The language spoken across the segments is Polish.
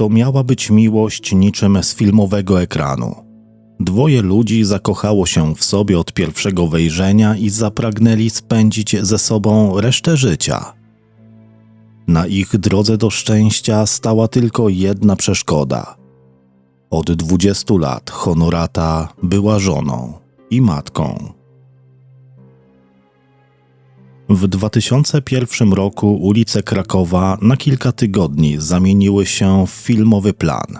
To miała być miłość niczym z filmowego ekranu. Dwoje ludzi zakochało się w sobie od pierwszego wejrzenia i zapragnęli spędzić ze sobą resztę życia. Na ich drodze do szczęścia stała tylko jedna przeszkoda. Od 20 lat Honorata była żoną i matką. W 2001 roku ulice Krakowa na kilka tygodni zamieniły się w filmowy plan.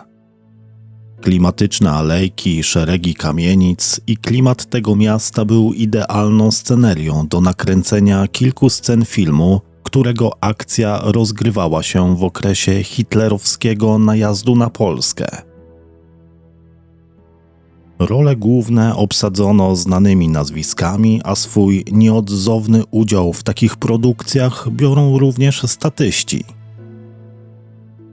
Klimatyczne alejki, szeregi kamienic i klimat tego miasta był idealną scenerią do nakręcenia kilku scen filmu, którego akcja rozgrywała się w okresie hitlerowskiego najazdu na Polskę. Role główne obsadzono znanymi nazwiskami, a swój nieodzowny udział w takich produkcjach biorą również statyści.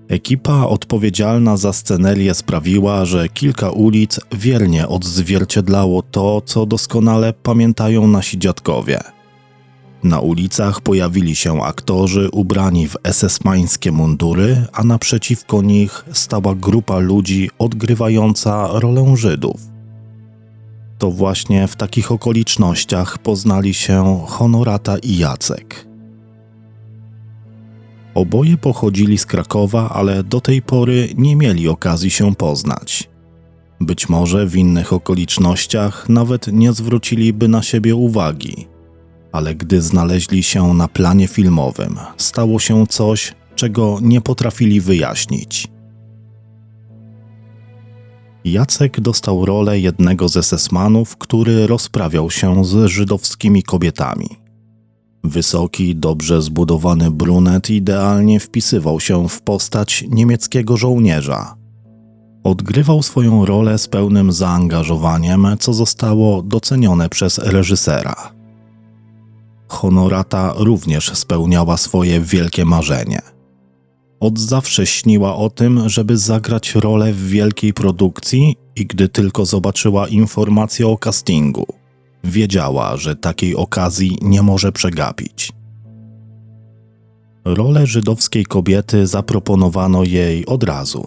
Ekipa odpowiedzialna za scenerię sprawiła, że kilka ulic wiernie odzwierciedlało to, co doskonale pamiętają nasi dziadkowie. Na ulicach pojawili się aktorzy ubrani w SS-mańskie mundury, a naprzeciwko nich stała grupa ludzi odgrywająca rolę Żydów. To właśnie w takich okolicznościach poznali się Honorata i Jacek. Oboje pochodzili z Krakowa, ale do tej pory nie mieli okazji się poznać. Być może w innych okolicznościach nawet nie zwróciliby na siebie uwagi, ale gdy znaleźli się na planie filmowym, stało się coś, czego nie potrafili wyjaśnić. Jacek dostał rolę jednego z SS-manów, który rozprawiał się z żydowskimi kobietami. Wysoki, dobrze zbudowany brunet idealnie wpisywał się w postać niemieckiego żołnierza. Odgrywał swoją rolę z pełnym zaangażowaniem, co zostało docenione przez reżysera. Honorata również spełniała swoje wielkie marzenie – od zawsze śniła o tym, żeby zagrać rolę w wielkiej produkcji i gdy tylko zobaczyła informację o castingu, wiedziała, że takiej okazji nie może przegapić. Rolę żydowskiej kobiety zaproponowano jej od razu.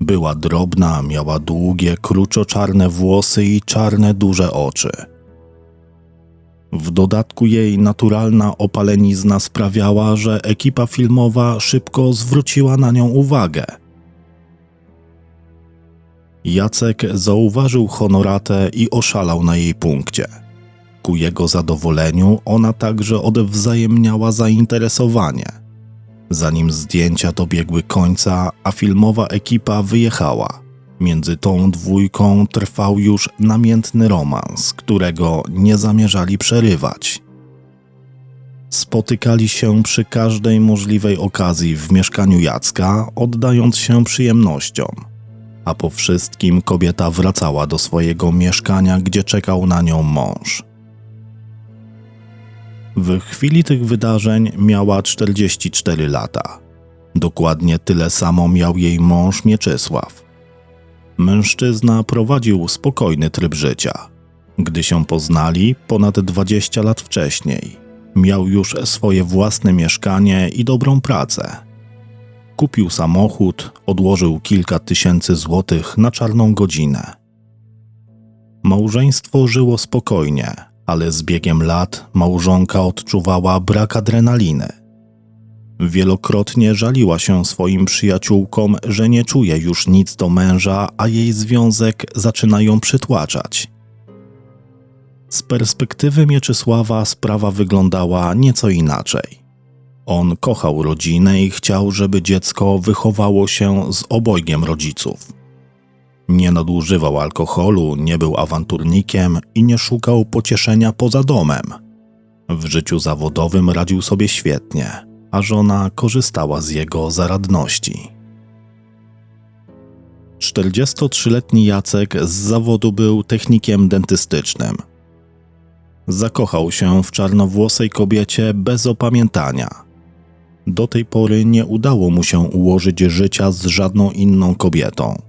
Była drobna, miała długie, kruczo-czarne włosy i czarne, duże oczy – w dodatku jej naturalna opalenizna sprawiała, że ekipa filmowa szybko zwróciła na nią uwagę. Jacek zauważył honoratę i oszalał na jej punkcie. Ku jego zadowoleniu ona także odwzajemniała zainteresowanie. Zanim zdjęcia dobiegły końca, a filmowa ekipa wyjechała, Między tą dwójką trwał już namiętny romans, którego nie zamierzali przerywać. Spotykali się przy każdej możliwej okazji w mieszkaniu Jacka, oddając się przyjemnościom. A po wszystkim kobieta wracała do swojego mieszkania, gdzie czekał na nią mąż. W chwili tych wydarzeń miała 44 lata. Dokładnie tyle samo miał jej mąż Mieczysław mężczyzna prowadził spokojny tryb życia. Gdy się poznali ponad 20 lat wcześniej, miał już swoje własne mieszkanie i dobrą pracę. Kupił samochód, odłożył kilka tysięcy złotych na czarną godzinę. Małżeństwo żyło spokojnie, ale z biegiem lat małżonka odczuwała brak adrenaliny Wielokrotnie żaliła się swoim przyjaciółkom, że nie czuje już nic do męża, a jej związek zaczyna ją przytłaczać. Z perspektywy Mieczysława sprawa wyglądała nieco inaczej. On kochał rodzinę i chciał, żeby dziecko wychowało się z obojgiem rodziców. Nie nadużywał alkoholu, nie był awanturnikiem i nie szukał pocieszenia poza domem. W życiu zawodowym radził sobie świetnie a żona korzystała z jego zaradności. 43-letni Jacek z zawodu był technikiem dentystycznym. Zakochał się w czarnowłosej kobiecie bez opamiętania. Do tej pory nie udało mu się ułożyć życia z żadną inną kobietą.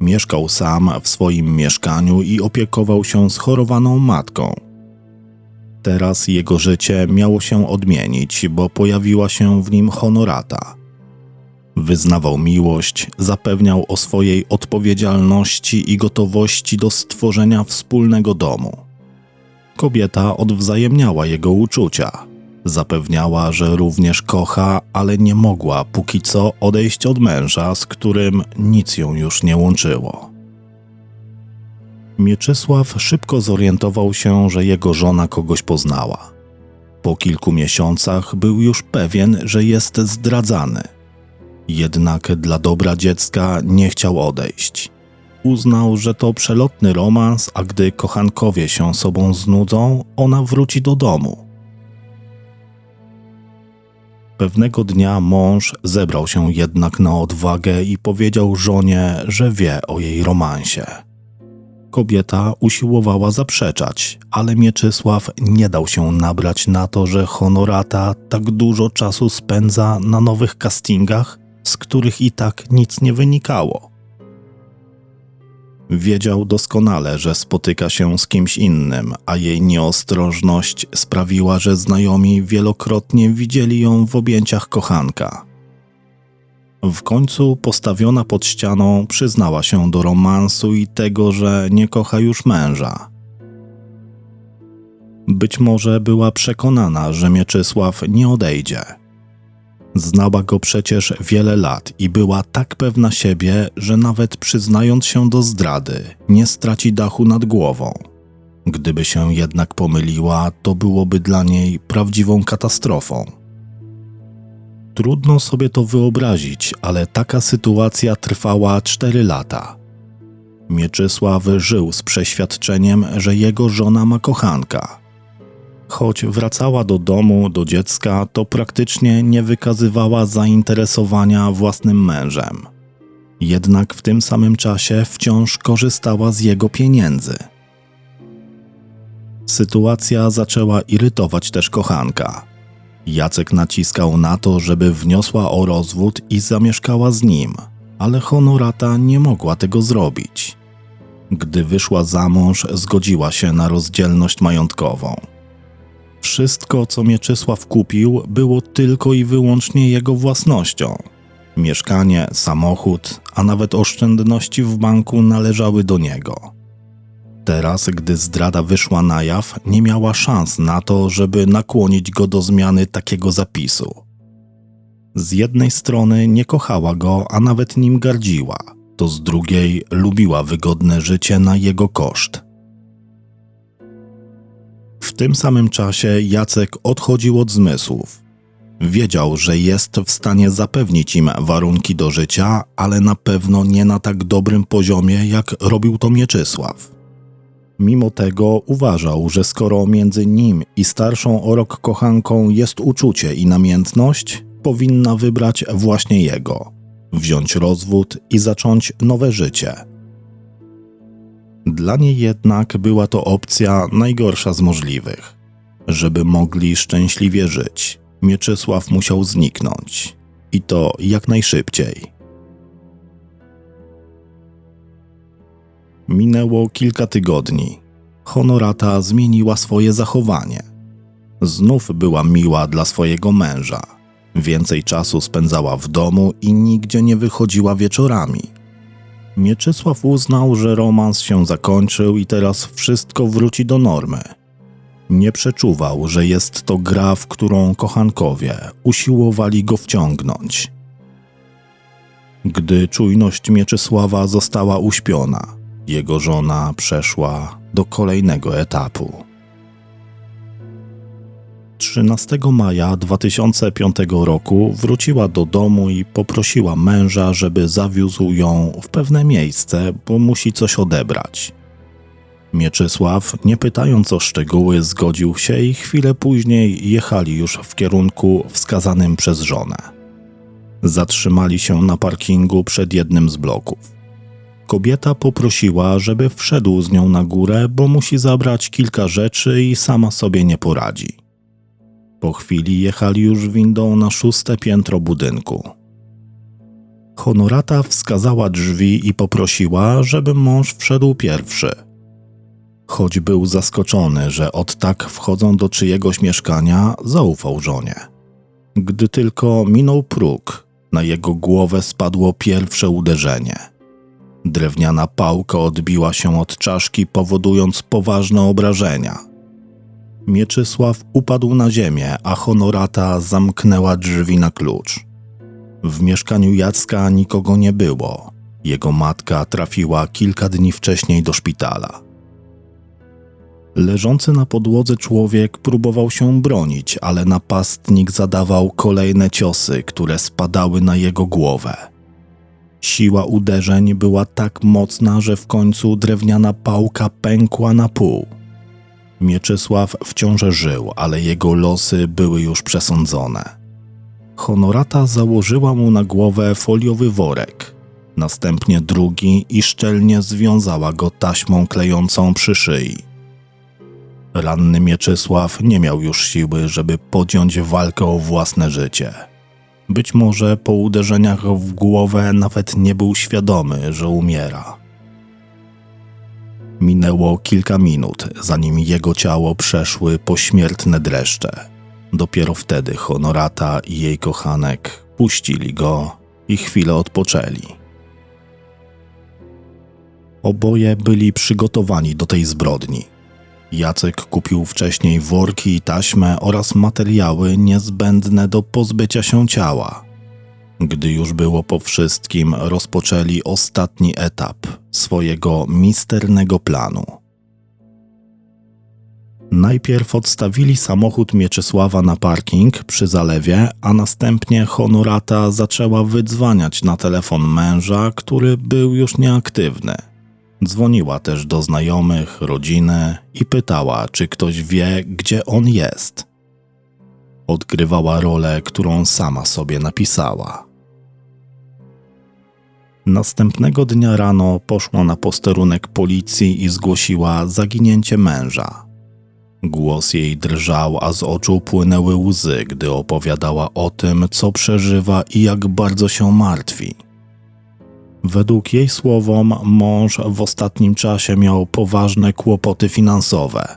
Mieszkał sam w swoim mieszkaniu i opiekował się schorowaną matką Teraz jego życie miało się odmienić, bo pojawiła się w nim honorata. Wyznawał miłość, zapewniał o swojej odpowiedzialności i gotowości do stworzenia wspólnego domu. Kobieta odwzajemniała jego uczucia. Zapewniała, że również kocha, ale nie mogła póki co odejść od męża, z którym nic ją już nie łączyło. Mieczysław szybko zorientował się, że jego żona kogoś poznała. Po kilku miesiącach był już pewien, że jest zdradzany. Jednak dla dobra dziecka nie chciał odejść. Uznał, że to przelotny romans, a gdy kochankowie się sobą znudzą, ona wróci do domu. Pewnego dnia mąż zebrał się jednak na odwagę i powiedział żonie, że wie o jej romansie. Kobieta usiłowała zaprzeczać, ale Mieczysław nie dał się nabrać na to, że honorata tak dużo czasu spędza na nowych castingach, z których i tak nic nie wynikało. Wiedział doskonale, że spotyka się z kimś innym, a jej nieostrożność sprawiła, że znajomi wielokrotnie widzieli ją w objęciach kochanka. W końcu postawiona pod ścianą przyznała się do romansu i tego, że nie kocha już męża. Być może była przekonana, że Mieczysław nie odejdzie. Znała go przecież wiele lat i była tak pewna siebie, że nawet przyznając się do zdrady, nie straci dachu nad głową. Gdyby się jednak pomyliła, to byłoby dla niej prawdziwą katastrofą. Trudno sobie to wyobrazić, ale taka sytuacja trwała cztery lata. Mieczysław żył z przeświadczeniem, że jego żona ma kochanka. Choć wracała do domu, do dziecka, to praktycznie nie wykazywała zainteresowania własnym mężem. Jednak w tym samym czasie wciąż korzystała z jego pieniędzy. Sytuacja zaczęła irytować też kochanka. Jacek naciskał na to, żeby wniosła o rozwód i zamieszkała z nim, ale honorata nie mogła tego zrobić. Gdy wyszła za mąż, zgodziła się na rozdzielność majątkową. Wszystko, co Mieczysław kupił, było tylko i wyłącznie jego własnością. Mieszkanie, samochód, a nawet oszczędności w banku należały do niego. Teraz, gdy zdrada wyszła na jaw, nie miała szans na to, żeby nakłonić go do zmiany takiego zapisu. Z jednej strony nie kochała go, a nawet nim gardziła, to z drugiej lubiła wygodne życie na jego koszt. W tym samym czasie Jacek odchodził od zmysłów. Wiedział, że jest w stanie zapewnić im warunki do życia, ale na pewno nie na tak dobrym poziomie, jak robił to Mieczysław. Mimo tego uważał, że skoro między nim i starszą o rok kochanką jest uczucie i namiętność, powinna wybrać właśnie jego, wziąć rozwód i zacząć nowe życie. Dla niej jednak była to opcja najgorsza z możliwych. Żeby mogli szczęśliwie żyć, Mieczysław musiał zniknąć. I to jak najszybciej. Minęło kilka tygodni. Honorata zmieniła swoje zachowanie. Znów była miła dla swojego męża. Więcej czasu spędzała w domu i nigdzie nie wychodziła wieczorami. Mieczysław uznał, że romans się zakończył i teraz wszystko wróci do normy. Nie przeczuwał, że jest to gra, w którą kochankowie usiłowali go wciągnąć. Gdy czujność Mieczysława została uśpiona, jego żona przeszła do kolejnego etapu. 13 maja 2005 roku wróciła do domu i poprosiła męża, żeby zawiózł ją w pewne miejsce, bo musi coś odebrać. Mieczysław, nie pytając o szczegóły, zgodził się i chwilę później jechali już w kierunku wskazanym przez żonę. Zatrzymali się na parkingu przed jednym z bloków. Kobieta poprosiła, żeby wszedł z nią na górę, bo musi zabrać kilka rzeczy i sama sobie nie poradzi. Po chwili jechali już windą na szóste piętro budynku. Honorata wskazała drzwi i poprosiła, żeby mąż wszedł pierwszy. Choć był zaskoczony, że od tak wchodzą do czyjegoś mieszkania, zaufał żonie. Gdy tylko minął próg, Na jego głowę spadło pierwsze uderzenie. Drewniana pałka odbiła się od czaszki, powodując poważne obrażenia. Mieczysław upadł na ziemię, a honorata zamknęła drzwi na klucz. W mieszkaniu Jacka nikogo nie było. Jego matka trafiła kilka dni wcześniej do szpitala. Leżący na podłodze człowiek próbował się bronić, ale napastnik zadawał kolejne ciosy, które spadały na jego głowę. Siła uderzeń była tak mocna, że w końcu drewniana pałka pękła na pół. Mieczysław wciąż żył, ale jego losy były już przesądzone. Honorata założyła mu na głowę foliowy worek, następnie drugi i szczelnie związała go taśmą klejącą przy szyi. Ranny Mieczysław nie miał już siły, żeby podjąć walkę o własne życie. Być może po uderzeniach w głowę nawet nie był świadomy, że umiera. Minęło kilka minut, zanim jego ciało przeszły pośmiertne dreszcze. Dopiero wtedy Honorata i jej kochanek puścili go i chwilę odpoczęli. Oboje byli przygotowani do tej zbrodni. Jacek kupił wcześniej worki i taśmę oraz materiały niezbędne do pozbycia się ciała. Gdy już było po wszystkim, rozpoczęli ostatni etap swojego misternego planu. Najpierw odstawili samochód Mieczysława na parking przy zalewie, a następnie Honorata zaczęła wydzwaniać na telefon męża, który był już nieaktywny. Dzwoniła też do znajomych, rodziny i pytała, czy ktoś wie, gdzie on jest. Odgrywała rolę, którą sama sobie napisała. Następnego dnia rano poszła na posterunek policji i zgłosiła zaginięcie męża. Głos jej drżał, a z oczu płynęły łzy, gdy opowiadała o tym, co przeżywa i jak bardzo się martwi. Według jej słowom, mąż w ostatnim czasie miał poważne kłopoty finansowe.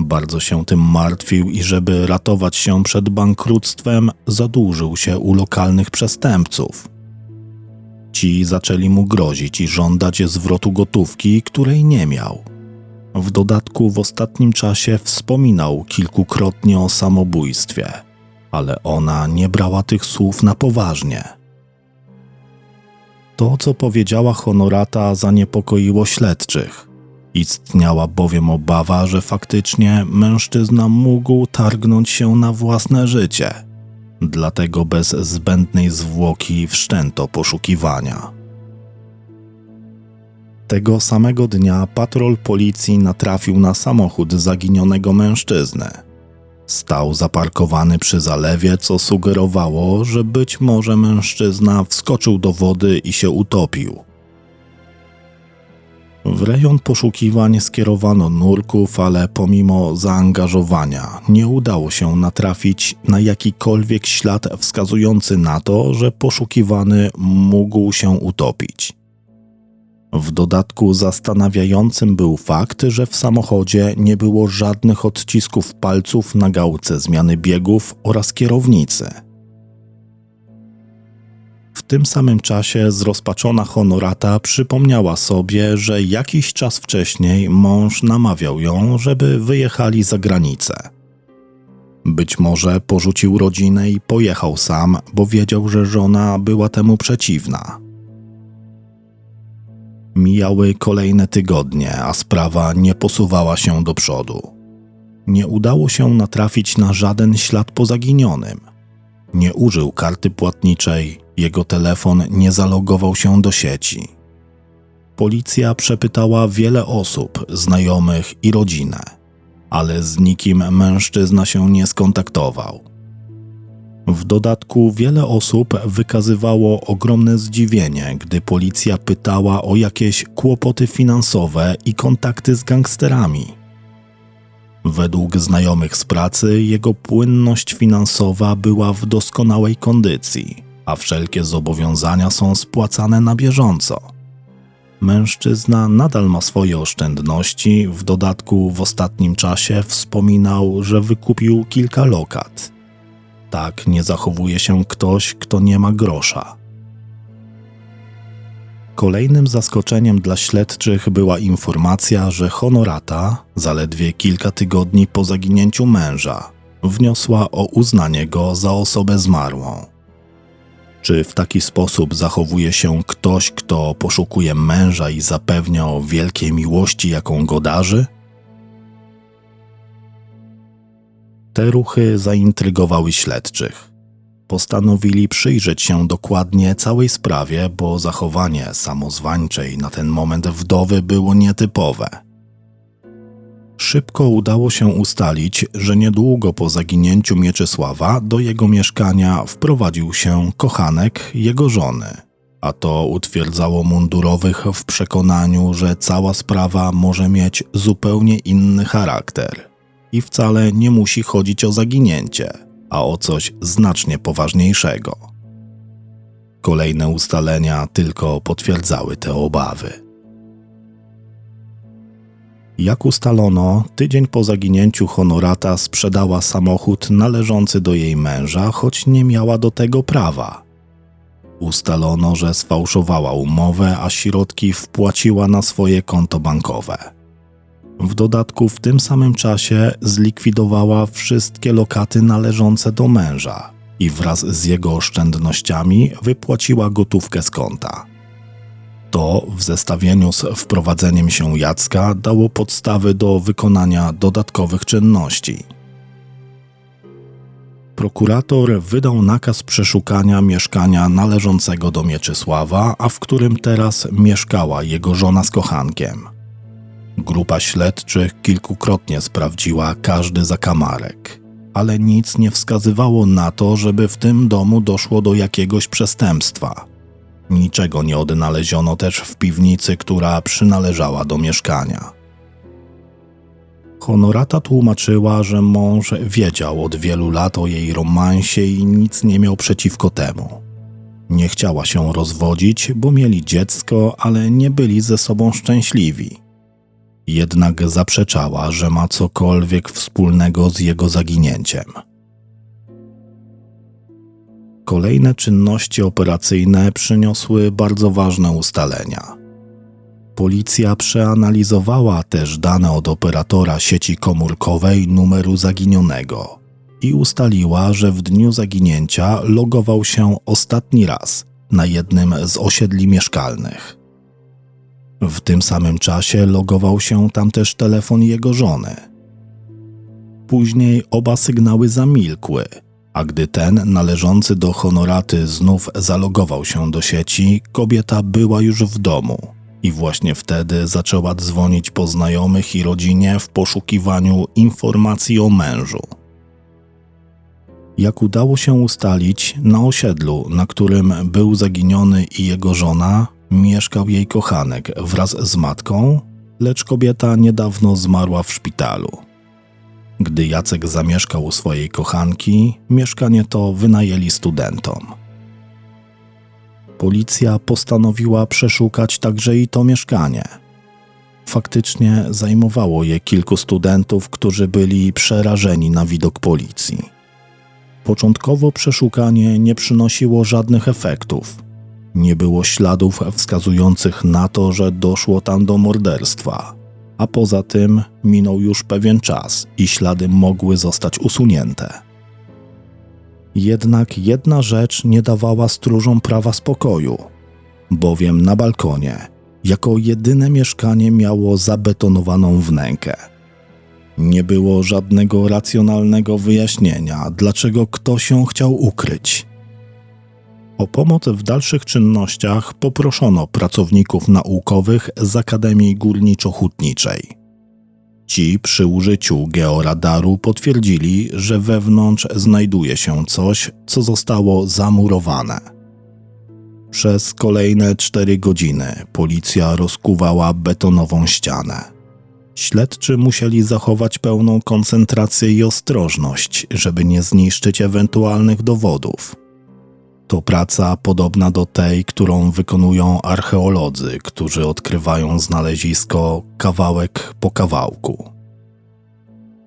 Bardzo się tym martwił i żeby ratować się przed bankructwem, zadłużył się u lokalnych przestępców. Ci zaczęli mu grozić i żądać zwrotu gotówki, której nie miał. W dodatku w ostatnim czasie wspominał kilkukrotnie o samobójstwie, ale ona nie brała tych słów na poważnie. To, co powiedziała Honorata, zaniepokoiło śledczych. Istniała bowiem obawa, że faktycznie mężczyzna mógł targnąć się na własne życie. Dlatego bez zbędnej zwłoki wszczęto poszukiwania. Tego samego dnia patrol policji natrafił na samochód zaginionego mężczyzny. Stał zaparkowany przy zalewie, co sugerowało, że być może mężczyzna wskoczył do wody i się utopił. W rejon poszukiwań skierowano nurków, ale pomimo zaangażowania nie udało się natrafić na jakikolwiek ślad wskazujący na to, że poszukiwany mógł się utopić. W dodatku zastanawiającym był fakt, że w samochodzie nie było żadnych odcisków palców na gałce zmiany biegów oraz kierownicy. W tym samym czasie zrozpaczona honorata przypomniała sobie, że jakiś czas wcześniej mąż namawiał ją, żeby wyjechali za granicę. Być może porzucił rodzinę i pojechał sam, bo wiedział, że żona była temu przeciwna. Mijały kolejne tygodnie, a sprawa nie posuwała się do przodu. Nie udało się natrafić na żaden ślad po zaginionym. Nie użył karty płatniczej, jego telefon nie zalogował się do sieci. Policja przepytała wiele osób, znajomych i rodzinę, ale z nikim mężczyzna się nie skontaktował. W dodatku wiele osób wykazywało ogromne zdziwienie, gdy policja pytała o jakieś kłopoty finansowe i kontakty z gangsterami. Według znajomych z pracy jego płynność finansowa była w doskonałej kondycji, a wszelkie zobowiązania są spłacane na bieżąco. Mężczyzna nadal ma swoje oszczędności, w dodatku w ostatnim czasie wspominał, że wykupił kilka lokat Tak nie zachowuje się ktoś, kto nie ma grosza. Kolejnym zaskoczeniem dla śledczych była informacja, że Honorata, zaledwie kilka tygodni po zaginięciu męża, wniosła o uznanie go za osobę zmarłą. Czy w taki sposób zachowuje się ktoś, kto poszukuje męża i zapewnia o wielkiej miłości, jaką go darzy? Te ruchy zaintrygowały śledczych. Postanowili przyjrzeć się dokładnie całej sprawie, bo zachowanie samozwańczej na ten moment wdowy było nietypowe. Szybko udało się ustalić, że niedługo po zaginięciu Mieczysława do jego mieszkania wprowadził się kochanek jego żony, a to utwierdzało mundurowych w przekonaniu, że cała sprawa może mieć zupełnie inny charakter i wcale nie musi chodzić o zaginięcie, a o coś znacznie poważniejszego. Kolejne ustalenia tylko potwierdzały te obawy. Jak ustalono, tydzień po zaginięciu Honorata sprzedała samochód należący do jej męża, choć nie miała do tego prawa. Ustalono, że sfałszowała umowę, a środki wpłaciła na swoje konto bankowe. W dodatku w tym samym czasie zlikwidowała wszystkie lokaty należące do męża i wraz z jego oszczędnościami wypłaciła gotówkę z konta. To w zestawieniu z wprowadzeniem się Jacka dało podstawy do wykonania dodatkowych czynności. Prokurator wydał nakaz przeszukania mieszkania należącego do Mieczysława, a w którym teraz mieszkała jego żona z kochankiem. Grupa śledczych kilkukrotnie sprawdziła każdy zakamarek, ale nic nie wskazywało na to, żeby w tym domu doszło do jakiegoś przestępstwa. Niczego nie odnaleziono też w piwnicy, która przynależała do mieszkania. Honorata tłumaczyła, że mąż wiedział od wielu lat o jej romansie i nic nie miał przeciwko temu. Nie chciała się rozwodzić, bo mieli dziecko, ale nie byli ze sobą szczęśliwi. Jednak zaprzeczała, że ma cokolwiek wspólnego z jego zaginięciem. Kolejne czynności operacyjne przyniosły bardzo ważne ustalenia. Policja przeanalizowała też dane od operatora sieci komórkowej numeru zaginionego i ustaliła, że w dniu zaginięcia logował się ostatni raz na jednym z osiedli mieszkalnych. W tym samym czasie logował się tam też telefon jego żony. Później oba sygnały zamilkły – a gdy ten należący do honoraty znów zalogował się do sieci, kobieta była już w domu i właśnie wtedy zaczęła dzwonić po znajomych i rodzinie w poszukiwaniu informacji o mężu. Jak udało się ustalić, na osiedlu, na którym był zaginiony i jego żona, mieszkał jej kochanek wraz z matką, lecz kobieta niedawno zmarła w szpitalu. Gdy Jacek zamieszkał u swojej kochanki, mieszkanie to wynajęli studentom. Policja postanowiła przeszukać także i to mieszkanie. Faktycznie zajmowało je kilku studentów, którzy byli przerażeni na widok policji. Początkowo przeszukanie nie przynosiło żadnych efektów. Nie było śladów wskazujących na to, że doszło tam do morderstwa a poza tym minął już pewien czas i ślady mogły zostać usunięte. Jednak jedna rzecz nie dawała stróżom prawa spokoju, bowiem na balkonie jako jedyne mieszkanie miało zabetonowaną wnękę. Nie było żadnego racjonalnego wyjaśnienia, dlaczego ktoś ją chciał ukryć. O pomoc w dalszych czynnościach poproszono pracowników naukowych z Akademii Górniczo-Hutniczej. Ci przy użyciu georadaru potwierdzili, że wewnątrz znajduje się coś, co zostało zamurowane. Przez kolejne cztery godziny policja rozkuwała betonową ścianę. Śledczy musieli zachować pełną koncentrację i ostrożność, żeby nie zniszczyć ewentualnych dowodów. To praca podobna do tej, którą wykonują archeolodzy, którzy odkrywają znalezisko kawałek po kawałku.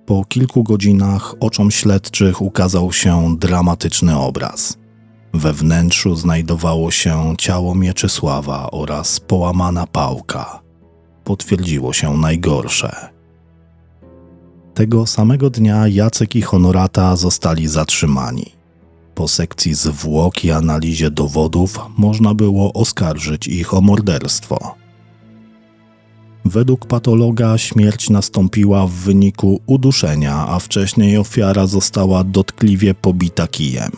Po kilku godzinach oczom śledczych ukazał się dramatyczny obraz. We wnętrzu znajdowało się ciało Mieczysława oraz połamana pałka. Potwierdziło się najgorsze. Tego samego dnia Jacek i Honorata zostali zatrzymani. Po sekcji zwłok i analizie dowodów można było oskarżyć ich o morderstwo. Według patologa śmierć nastąpiła w wyniku uduszenia, a wcześniej ofiara została dotkliwie pobita kijem.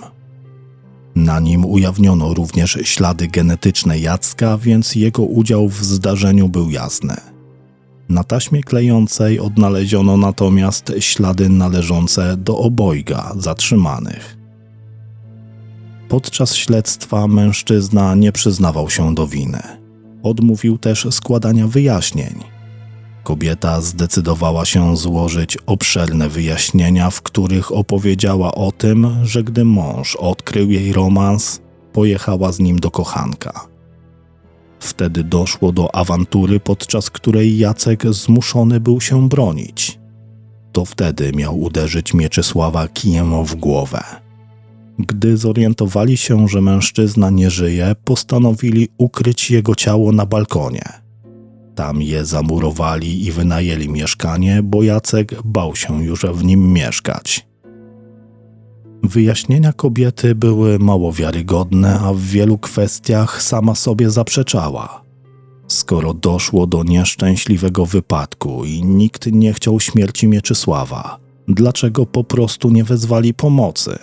Na nim ujawniono również ślady genetyczne Jacka, więc jego udział w zdarzeniu był jasny. Na taśmie klejącej odnaleziono natomiast ślady należące do obojga zatrzymanych. Podczas śledztwa mężczyzna nie przyznawał się do winy. Odmówił też składania wyjaśnień. Kobieta zdecydowała się złożyć obszerne wyjaśnienia, w których opowiedziała o tym, że gdy mąż odkrył jej romans, pojechała z nim do kochanka. Wtedy doszło do awantury, podczas której Jacek zmuszony był się bronić. To wtedy miał uderzyć Mieczysława kijem w głowę. Gdy zorientowali się, że mężczyzna nie żyje, postanowili ukryć jego ciało na balkonie. Tam je zamurowali i wynajęli mieszkanie, bo Jacek bał się już w nim mieszkać. Wyjaśnienia kobiety były mało wiarygodne, a w wielu kwestiach sama sobie zaprzeczała. Skoro doszło do nieszczęśliwego wypadku i nikt nie chciał śmierci Mieczysława, dlaczego po prostu nie wezwali pomocy?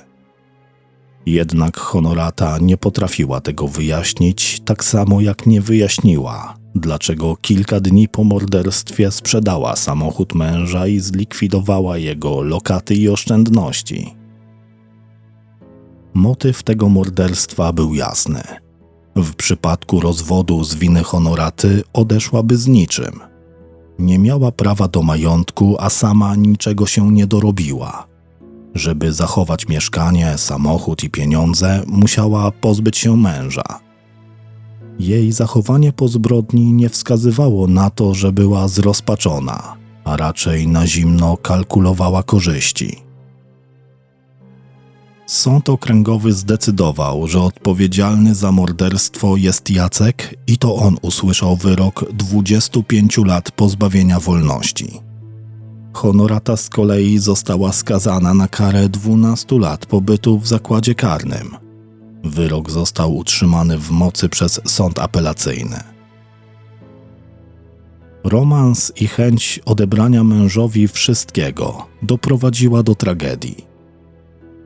Jednak Honorata nie potrafiła tego wyjaśnić, tak samo jak nie wyjaśniła, dlaczego kilka dni po morderstwie sprzedała samochód męża i zlikwidowała jego lokaty i oszczędności. Motyw tego morderstwa był jasny. W przypadku rozwodu z winy honoraty odeszłaby z niczym. Nie miała prawa do majątku, a sama niczego się nie dorobiła. Żeby zachować mieszkanie, samochód i pieniądze, musiała pozbyć się męża. Jej zachowanie po zbrodni nie wskazywało na to, że była zrozpaczona, a raczej na zimno kalkulowała korzyści. Sąd okręgowy zdecydował, że odpowiedzialny za morderstwo jest Jacek i to on usłyszał wyrok 25 lat pozbawienia wolności. Honorata z kolei została skazana na karę 12 lat pobytu w zakładzie karnym. Wyrok został utrzymany w mocy przez sąd apelacyjny. Romans i chęć odebrania mężowi wszystkiego doprowadziła do tragedii.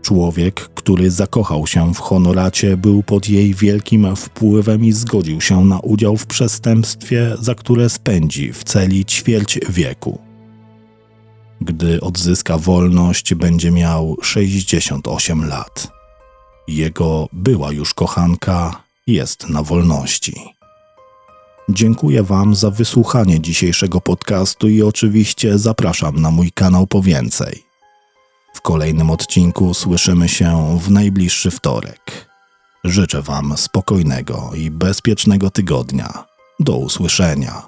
Człowiek, który zakochał się w honoracie, był pod jej wielkim wpływem i zgodził się na udział w przestępstwie, za które spędzi w celi ćwierć wieku. Gdy odzyska wolność, będzie miał 68 lat. Jego była już kochanka jest na wolności. Dziękuję Wam za wysłuchanie dzisiejszego podcastu i oczywiście zapraszam na mój kanał po więcej. W kolejnym odcinku słyszymy się w najbliższy wtorek. Życzę Wam spokojnego i bezpiecznego tygodnia. Do usłyszenia.